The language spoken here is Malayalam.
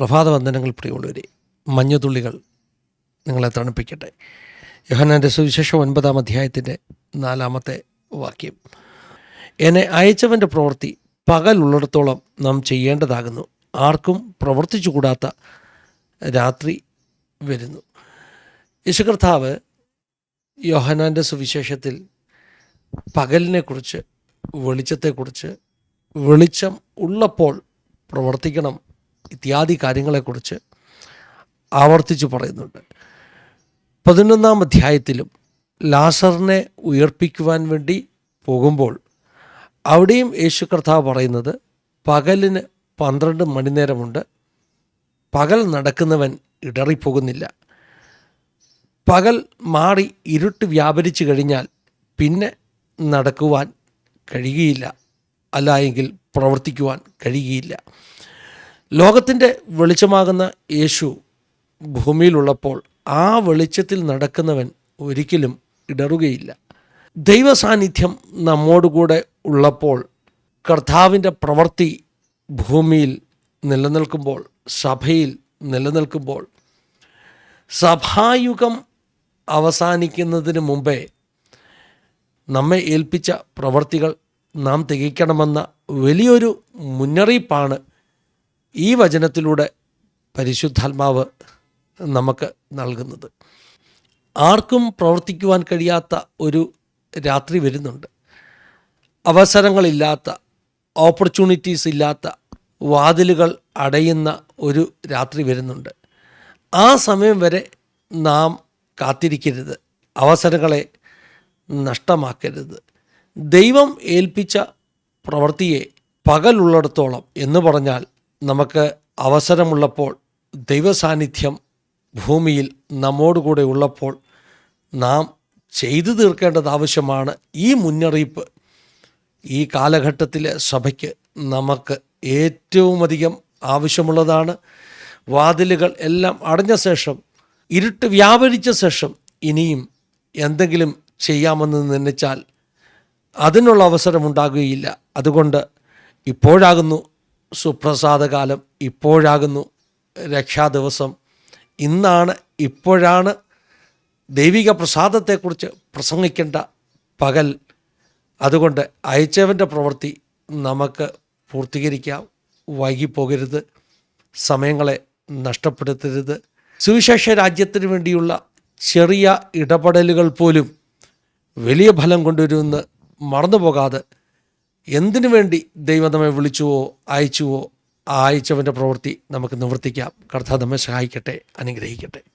പ്രഭാതവന്ദനങ്ങൾ പ്രിയമുള്ളവരെ മഞ്ഞുതുള്ളികൾ നിങ്ങളെ തണുപ്പിക്കട്ടെ. യോഹനാന്റെ സുവിശേഷം ഒൻപതാം അധ്യായത്തിന്റെ നാലാമത്തെ വാക്യം. എന്നെ അയച്ചവന്റെ പ്രവൃത്തി പകലുള്ളിടത്തോളം നാം ചെയ്യേണ്ടതാകുന്നു. ആർക്കും പ്രവർത്തിച്ചുകൂടാത്ത രാത്രി വരുന്നു. യശുകർത്താവ് യോഹനാന്റെ സുവിശേഷത്തിൽ പകലിനെക്കുറിച്ച് വെളിച്ചത്തെക്കുറിച്ച് വെളിച്ചം ഉള്ളപ്പോൾ പ്രവർത്തിക്കണം ഇത്യാദി കാര്യങ്ങളെക്കുറിച്ച് ആവർത്തിച്ച് പറയുന്നുണ്ട്. പതിനൊന്നാം അധ്യായത്തിലും ലാസറിനെ ഉയർപ്പിക്കുവാൻ വേണ്ടി പോകുമ്പോൾ അവിടെയും യേശു കർത്താവ് പറയുന്നത് പകലിന് പന്ത്രണ്ട് മണിനേരമുണ്ട്. പകൽ നടക്കുന്നവൻ ഇടറിപ്പോകുന്നില്ല. പകൽ മാറി ഇരുട്ട് വ്യാപരിച്ചു കഴിഞ്ഞാൽ പിന്നെ നടക്കുവാൻ കഴിയുകയില്ല. അല്ല എങ്കിൽ പ്രവർത്തിക്കുവാൻ കഴിയുകയില്ല. ലോകത്തിന്റെ വെളിച്ചമാകുന്ന യേശു ഭൂമിയിലുള്ളപ്പോൾ ആ വെളിച്ചത്തിൽ നടക്കുന്നവൻ ഒരിക്കലും ഇടറുകയില്ല. ദൈവസാന്നിധ്യം നമ്മോടുകൂടെ ഉള്ളപ്പോൾ കർത്താവിന്റെ പ്രവൃത്തി ഭൂമിയിൽ നിലനിൽക്കുമ്പോൾ സഭയിൽ നിലനിൽക്കുമ്പോൾ സഭായുഗം അവസാനിക്കുന്നതിന് മുമ്പേ നമ്മെ ഏൽപ്പിച്ച പ്രവൃത്തികൾ നാം തികയ്ക്കണമെന്ന വലിയൊരു മുന്നറിയിപ്പാണ് ഈ വചനത്തിലൂടെ പരിശുദ്ധാത്മാവ് നമുക്ക് നൽകുന്നത്. ആർക്കും പ്രവർത്തിക്കുവാൻ കഴിയാത്ത ഒരു രാത്രി വരുന്നുണ്ട്. അവസരങ്ങളില്ലാത്ത ഓപ്പർച്യൂണിറ്റീസ് ഇല്ലാത്ത വാതിലുകൾ അടയുന്ന ഒരു രാത്രി വരുന്നുണ്ട്. ആ സമയം വരെ നാം കാത്തിരിക്കരുത്. അവസരങ്ങളെ നഷ്ടമാക്കരുത്. ദൈവം ഏൽപ്പിച്ച പ്രവൃത്തിയെ പകലുള്ളിടത്തോളം എന്ന് പറഞ്ഞാൽ നമുക്ക് അവസരമുള്ളപ്പോൾ ദൈവസാന്നിധ്യം ഭൂമിയിൽ നമ്മോടുകൂടെ ഉള്ളപ്പോൾ നാം ചെയ്തു തീർക്കേണ്ടത് ആവശ്യമാണ് ഈ മുന്നറിയിപ്പ്. ഈ കാലഘട്ടത്തിലെ സഭയ്ക്ക് നമുക്ക് ഏറ്റവുമധികം ആവശ്യമുള്ളതാണ്. വാതിലുകൾ എല്ലാം അടഞ്ഞ ശേഷം ഇരുട്ട് വ്യാപരിച്ച ശേഷം ഇനിയും എന്തെങ്കിലും ചെയ്യാമെന്ന് നനച്ചാൽ അതിനുള്ള അവസരമുണ്ടാകുകയില്ല അതുകൊണ്ട് ഇപ്പോഴാകുന്നു സുപ്രസാദകാലം ഇപ്പോഴാകുന്നു രക്ഷാദിവസം. ഇന്നാണ് ഇപ്പോഴാണ് ദൈവിക പ്രസാദത്തെക്കുറിച്ച് പ്രസംഗിക്കേണ്ട പകൽ. അതുകൊണ്ട് അയച്ചവന്റെ പ്രവൃത്തി നമുക്ക് പൂർത്തീകരിക്കാം. വൈകിപ്പോകരുത്. സമയങ്ങളെ നഷ്ടപ്പെടുത്തരുത്. സുവിശേഷ രാജ്യത്തിന് വേണ്ടിയുള്ള ചെറിയ ഇടപെടലുകൾ പോലും വലിയ ഫലം കൊണ്ടുവരുമെന്ന് മറന്നുപോകാതെ എന്തിനു വേണ്ടി ദൈവം നമ്മെ വിളിച്ചുവോ അയച്ചുവോ ആ അയച്ചവന്റെ പ്രവൃത്തി നമുക്ക് നിവർത്തിക്കാം. കർത്താവ് നമ്മെ സഹായിക്കട്ടെ അനുഗ്രഹിക്കട്ടെ.